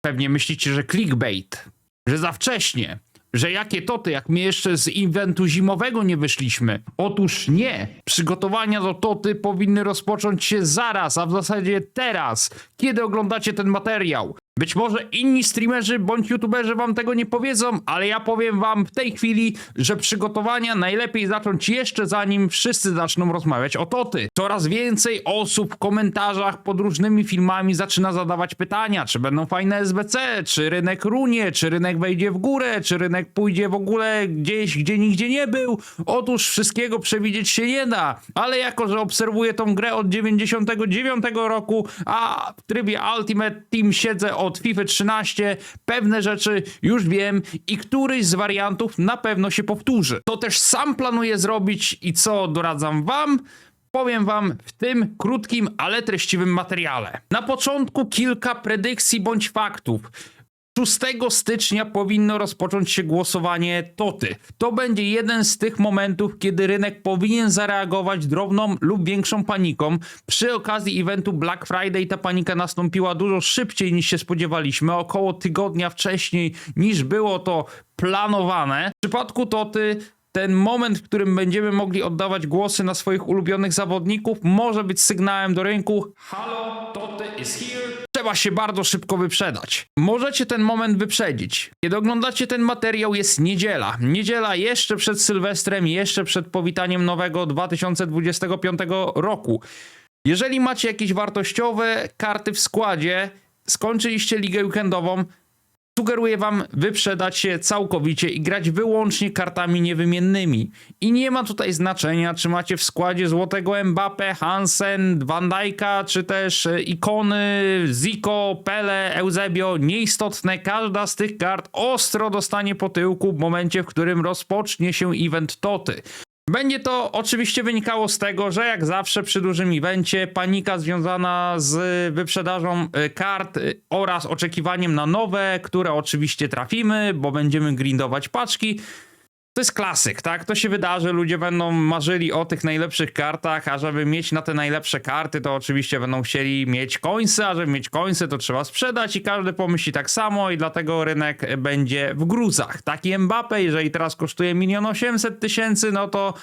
Pewnie myślicie, że clickbait, że za wcześnie, że jakie toty, jak my jeszcze z inwentu zimowego nie wyszliśmy. Otóż nie. Przygotowania do toty powinny rozpocząć się zaraz, a w zasadzie teraz, kiedy oglądacie ten materiał. Być może inni streamerzy bądź youtuberzy wam tego nie powiedzą, ale ja powiem wam w tej chwili, że przygotowania najlepiej zacząć jeszcze zanim wszyscy zaczną rozmawiać o toty. Coraz więcej osób w komentarzach pod różnymi filmami zaczyna zadawać pytania, czy będą fajne SBC, czy rynek runie, czy rynek wejdzie w górę, czy rynek pójdzie w ogóle gdzieś, gdzie nigdzie nie był. Otóż wszystkiego przewidzieć się nie da, ale jako, że obserwuję tą grę od 99 roku, a w trybie Ultimate Team siedzę od FIFA 13, pewne rzeczy już wiem i któryś z wariantów na pewno się powtórzy. To też sam planuję zrobić i co doradzam wam? Powiem wam w tym krótkim, ale treściwym materiale. Na początku kilka predykcji bądź faktów. 6 stycznia powinno rozpocząć się głosowanie TOTY. To będzie jeden z tych momentów, kiedy rynek powinien zareagować drobną lub większą paniką. Przy okazji eventu Black Friday ta panika nastąpiła dużo szybciej niż się spodziewaliśmy, około tygodnia wcześniej niż było to planowane. W przypadku TOTY ten moment, w którym będziemy mogli oddawać głosy na swoich ulubionych zawodników, może być sygnałem do rynku. Halo, Toty is here. Trzeba się bardzo szybko wyprzedać. Możecie ten moment wyprzedzić. Kiedy oglądacie ten materiał, jest niedziela. Niedziela jeszcze przed Sylwestrem, jeszcze przed powitaniem nowego 2025 roku. Jeżeli macie jakieś wartościowe karty w składzie, skończyliście ligę weekendową, Sugeruję wam wyprzedać się całkowicie i grać wyłącznie kartami niewymiennymi. I nie ma tutaj znaczenia, czy macie w składzie złotego Mbappe, Hansen, Van Dijk'a, czy też e, ikony Zico, Pele, Eusebio. Nieistotne, każda z tych kart ostro dostanie po tyłku w momencie, w którym rozpocznie się event Toty. Będzie to oczywiście wynikało z tego, że jak zawsze przy dużym evencie panika związana z wyprzedażą y, kart y, oraz oczekiwaniem na nowe, które oczywiście trafimy, bo będziemy grindować paczki. To jest klasyk, tak? To się wydarzy, ludzie będą marzyli o tych najlepszych kartach, a żeby mieć na te najlepsze karty, to oczywiście będą chcieli mieć końce, a żeby mieć końce, to trzeba sprzedać i każdy pomyśli tak samo i dlatego rynek będzie w gruzach. Taki Mbappe, jeżeli teraz kosztuje 1 800 tysięcy, no to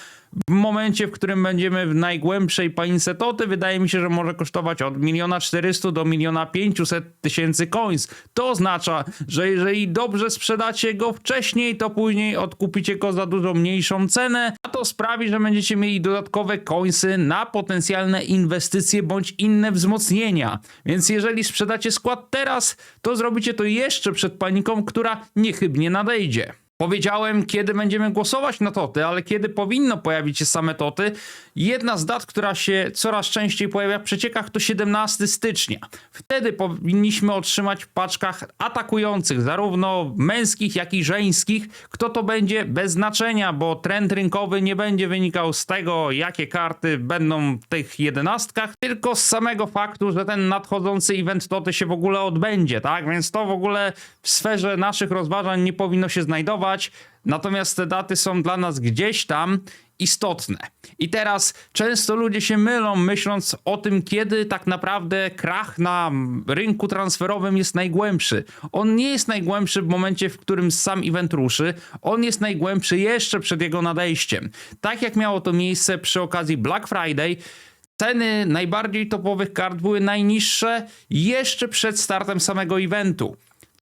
w momencie, w którym będziemy w najgłębszej panice toty, wydaje mi się, że może kosztować od 1 400 do 1 500 tysięcy coins. To oznacza, że jeżeli dobrze sprzedacie go wcześniej, to później odkupicie go za dużo mniejszą cenę, a to sprawi, że będziecie mieli dodatkowe coinsy na potencjalne inwestycje bądź inne wzmocnienia. Więc jeżeli sprzedacie skład teraz, to zrobicie to jeszcze przed paniką, która niechybnie nadejdzie. Powiedziałem, kiedy będziemy głosować na toty, ale kiedy powinno pojawić się same toty. Jedna z dat, która się coraz częściej pojawia w przeciekach, to 17 stycznia. Wtedy powinniśmy otrzymać w paczkach atakujących, zarówno męskich, jak i żeńskich. Kto to będzie? Bez znaczenia, bo trend rynkowy nie będzie wynikał z tego, jakie karty będą w tych jedenastkach, tylko z samego faktu, że ten nadchodzący event toty się w ogóle odbędzie, tak? Więc to w ogóle w sferze naszych rozważań nie powinno się znajdować. Natomiast te daty są dla nas gdzieś tam istotne. I teraz często ludzie się mylą, myśląc o tym, kiedy tak naprawdę krach na rynku transferowym jest najgłębszy. On nie jest najgłębszy w momencie, w którym sam event ruszy, on jest najgłębszy jeszcze przed jego nadejściem. Tak jak miało to miejsce przy okazji Black Friday. Ceny najbardziej topowych kart były najniższe jeszcze przed startem samego eventu.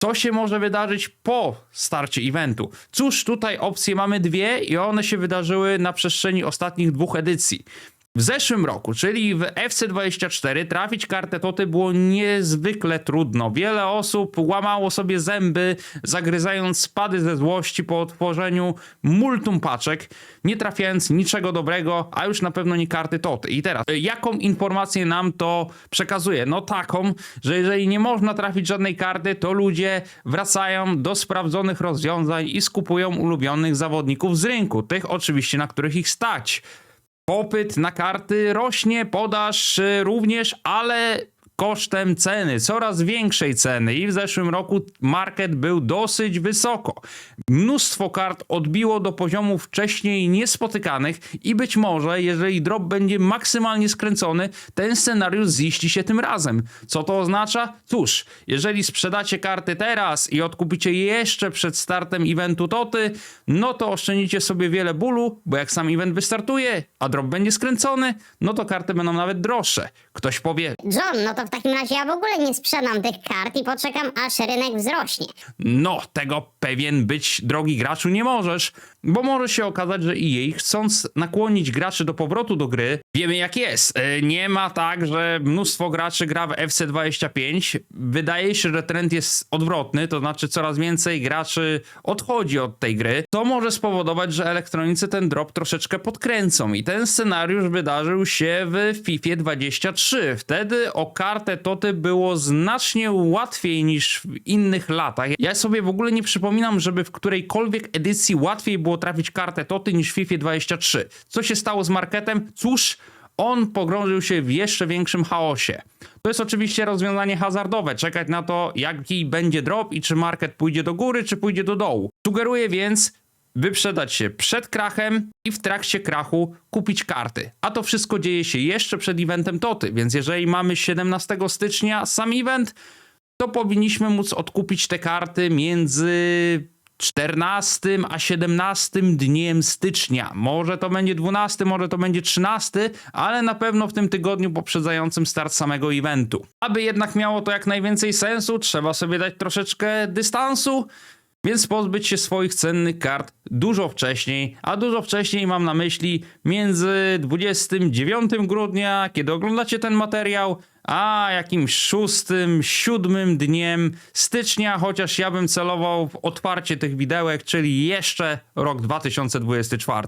Co się może wydarzyć po starcie eventu? Cóż, tutaj opcje mamy dwie i one się wydarzyły na przestrzeni ostatnich dwóch edycji. W zeszłym roku, czyli w FC24, trafić kartę Toty było niezwykle trudno. Wiele osób łamało sobie zęby, zagryzając spady ze złości po otworzeniu multum paczek, nie trafiając niczego dobrego, a już na pewno nie karty Toty. I teraz, jaką informację nam to przekazuje? No taką, że jeżeli nie można trafić żadnej karty, to ludzie wracają do sprawdzonych rozwiązań i skupują ulubionych zawodników z rynku. Tych oczywiście, na których ich stać. Popyt na karty rośnie, podaż y, również, ale kosztem ceny, coraz większej ceny i w zeszłym roku market był dosyć wysoko. Mnóstwo kart odbiło do poziomów wcześniej niespotykanych i być może, jeżeli drop będzie maksymalnie skręcony, ten scenariusz ziści się tym razem. Co to oznacza? Cóż, jeżeli sprzedacie karty teraz i odkupicie je jeszcze przed startem eventu Toty, no to oszczędzicie sobie wiele bólu, bo jak sam event wystartuje, a drop będzie skręcony, no to karty będą nawet droższe. Ktoś powie, John, no to w takim razie ja w ogóle nie sprzedam tych kart i poczekam aż rynek wzrośnie. No, tego pewien być, drogi graczu, nie możesz, bo może się okazać, że EA chcąc nakłonić graczy do powrotu do gry, wiemy jak jest. E, Nie ma tak, że mnóstwo graczy gra w FC25. Wydaje się, że trend jest odwrotny, to znaczy coraz więcej graczy odchodzi od tej gry. To może spowodować, że elektronicy ten drop troszeczkę podkręcą i ten scenariusz wydarzył się w FIFA 23. Wtedy o kartę Toty było znacznie łatwiej niż w innych latach. Ja sobie w ogóle nie przypominam, żeby w którejkolwiek edycji łatwiej było trafić kartę Toty niż w FIFA 23. Co się stało z marketem? Cóż, on pogrążył się w jeszcze większym chaosie. To jest oczywiście rozwiązanie hazardowe, czekać na to, jaki będzie drop i czy market pójdzie do góry, czy pójdzie do dołu. Sugeruję więc wyprzedać się przed krachem i w trakcie krachu kupić karty. A to wszystko dzieje się jeszcze przed eventem Toty, więc jeżeli mamy 17 stycznia sam event, to powinniśmy móc odkupić te karty między 14 a 17 dniem stycznia. Może to będzie 12, może to będzie 13, ale na pewno w tym tygodniu poprzedzającym start samego eventu. Aby jednak miało to jak najwięcej sensu, trzeba sobie dać troszeczkę dystansu. Więc pozbyć się swoich cennych kart dużo wcześniej, a dużo wcześniej mam na myśli między 29 grudnia, kiedy oglądacie ten materiał, a jakimś 6, 7 dniem stycznia, chociaż ja bym celował w otwarcie tych widełek, czyli jeszcze rok 2024.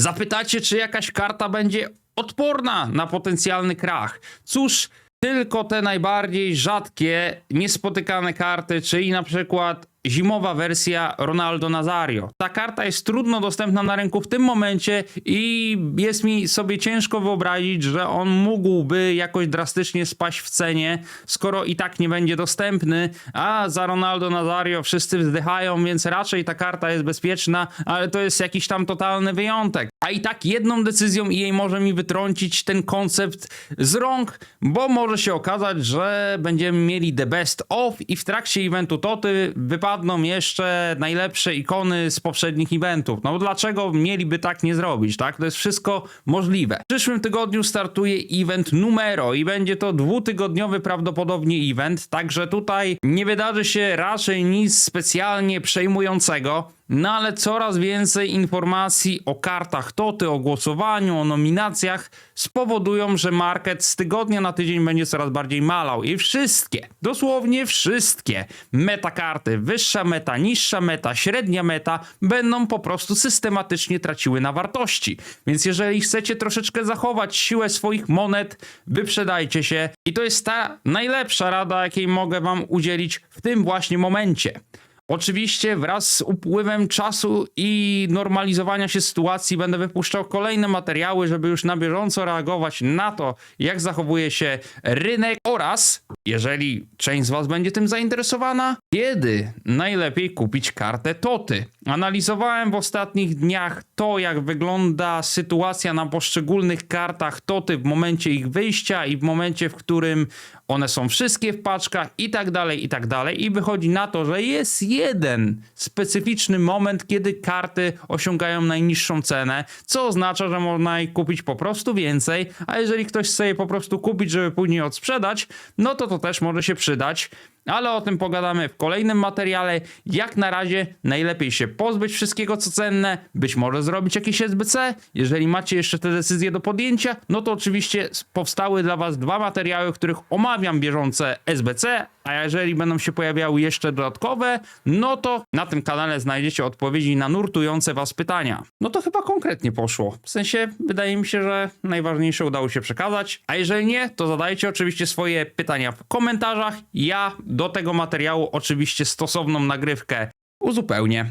Zapytacie, czy jakaś karta będzie odporna na potencjalny krach. Cóż, tylko te najbardziej rzadkie, niespotykane karty, czyli na przykład zimowa wersja Ronaldo Nazario. Ta karta jest trudno dostępna na rynku w tym momencie i jest mi sobie ciężko wyobrazić, że on mógłby jakoś drastycznie spaść w cenie, skoro i tak nie będzie dostępny, a za Ronaldo Nazario wszyscy wzdychają, więc raczej ta karta jest bezpieczna, ale to jest jakiś tam totalny wyjątek. A i tak jedną decyzją jej może mi wytrącić ten koncept z rąk, bo może się okazać, że będziemy mieli the best of i w trakcie eventu Toty wypadną jeszcze najlepsze ikony z poprzednich eventów. No dlaczego mieliby tak nie zrobić, tak? To jest wszystko możliwe. W przyszłym tygodniu startuje event Numero i będzie to dwutygodniowy prawdopodobnie event, także tutaj nie wydarzy się raczej nic specjalnie przejmującego. No ale coraz więcej informacji o kartach Toty, o głosowaniu, o nominacjach spowodują, że market z tygodnia na tydzień będzie coraz bardziej malał i wszystkie, dosłownie wszystkie metakarty, wyższa meta, niższa meta, średnia meta będą po prostu systematycznie traciły na wartości. Więc jeżeli chcecie troszeczkę zachować siłę swoich monet, wyprzedajcie się i to jest ta najlepsza rada, jakiej mogę wam udzielić w tym właśnie momencie. Oczywiście wraz z upływem czasu i normalizowania się sytuacji będę wypuszczał kolejne materiały, żeby już na bieżąco reagować na to, jak zachowuje się rynek oraz, jeżeli część z Was będzie tym zainteresowana, kiedy najlepiej kupić kartę Toty. Analizowałem w ostatnich dniach to, jak wygląda sytuacja na poszczególnych kartach Toty w momencie ich wyjścia i w momencie, w którym one są wszystkie w paczkach i tak dalej, i tak dalej. I wychodzi na to, że jest jeden specyficzny moment, kiedy karty osiągają najniższą cenę, co oznacza, że można ich kupić po prostu więcej, a jeżeli ktoś chce je po prostu kupić, żeby później odsprzedać, no to to też może się przydać. Ale o tym pogadamy w kolejnym materiale. Jak na razie najlepiej się pozbyć wszystkiego co cenne, być może zrobić jakieś SBC. Jeżeli macie jeszcze te decyzje do podjęcia, no to oczywiście powstały dla Was dwa materiały, w których omawiam bieżące SBC, a jeżeli będą się pojawiały jeszcze dodatkowe, no to na tym kanale znajdziecie odpowiedzi na nurtujące Was pytania. No to chyba konkretnie poszło. W sensie wydaje mi się, że najważniejsze udało się przekazać. A jeżeli nie, to zadajcie oczywiście swoje pytania w komentarzach. Ja do tego materiału oczywiście stosowną nagrywkę uzupełnię.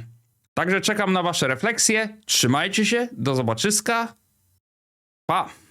Także czekam na Wasze refleksje. Trzymajcie się, do zobaczyska. Pa!